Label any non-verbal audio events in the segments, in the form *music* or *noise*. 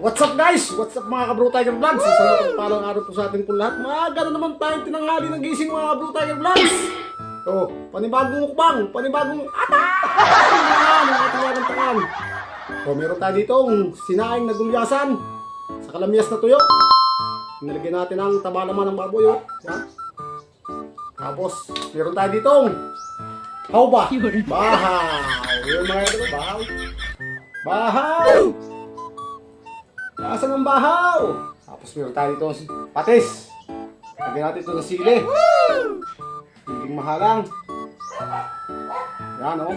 What's up guys? What's up mga kabro Tiger Vlogs? Isang mapagpalang araw po sa atin po lahat. Mga na naman tayong tinanghali ng gising mga kabro Tiger Vlogs. Oh, panibagong mukbang, panibagong! Yan, ang ating yan takan. Oh, meron tayo dito sinaing na gulyasan sa kalamyas na tuyo. Nilagyan natin ang taba naman ng baboy, oh. Yan. Tapos, meron tayo dito How ba? Bahaw! Yung mga ito, bahaw. Bahaw! Nasaan ang bahaw? Tapos meron tayo dito patis. Lagyan natin ito ng sili. Siling mahalang. Yan. Oh.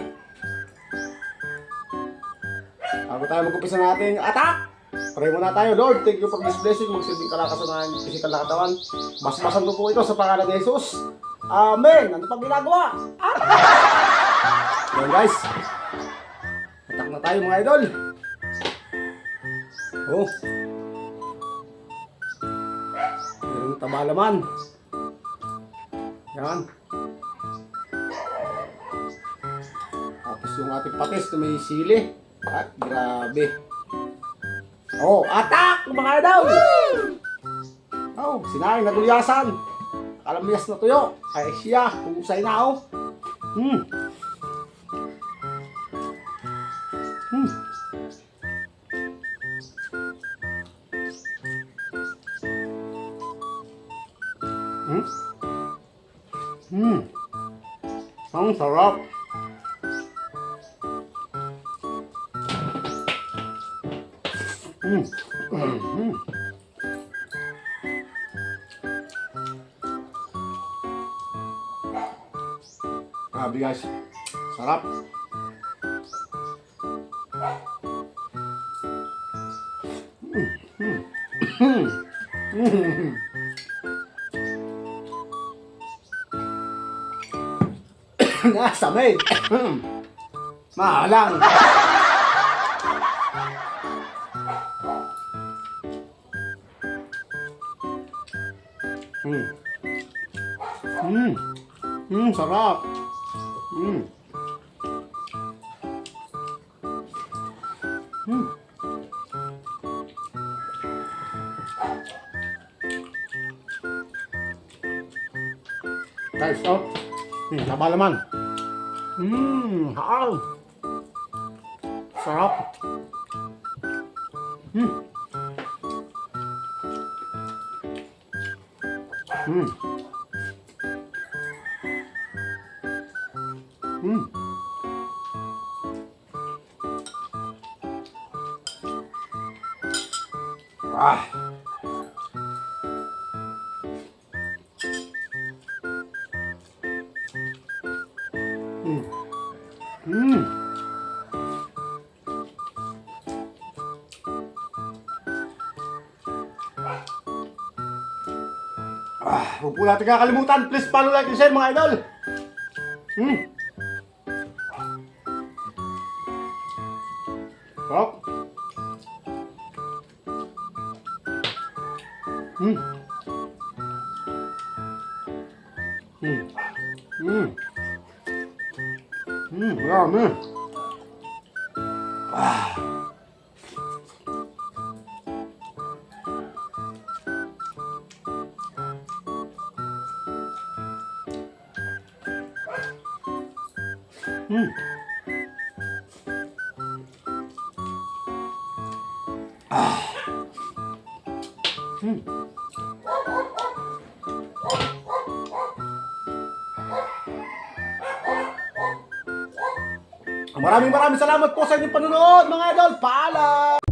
Bago tayo mag-upisa natin attack! Pray muna tayo, Lord. Thank you for this blessing. Magsilbing kalakasan ng physical na katawan. Basbasan ko po ito sa pangalan ni Jesus. Amen! Ano pang ginagawa? *laughs* Yan guys. Attack na tayo mga idol. Oh. Meron taba laman. Yan. Tapos yung ating patis na may sili. At grabe. Oh, attack mga idol! Oh, sinaing na gulyasan. Kalamyas na tuyo. Ay siya, husay na oh. Hmm. Hmm. Hmm. Ang sarap. Hmm. Hmm. Grabe guys. Sarap. *laughs* Nasa may. Mahalang. Hmm. Hmm. Hmm, sarap. Hmm. Hmm. Guys, oh. Hmm, taba Hmm, haaw. Sarap. Hmm. Hmm. Hmm. Ah. Hmm. Hmm. Ah, huwag po natin kakalimutan. Please follow, like, and share mga idol. Hmm. Sarap. Hmm. Hmm. Hmm. Hmm, marami. Ah. Hmm. Ah. Hmm. Maraming maraming salamat po sa inyong panonood mga idol. Paalam!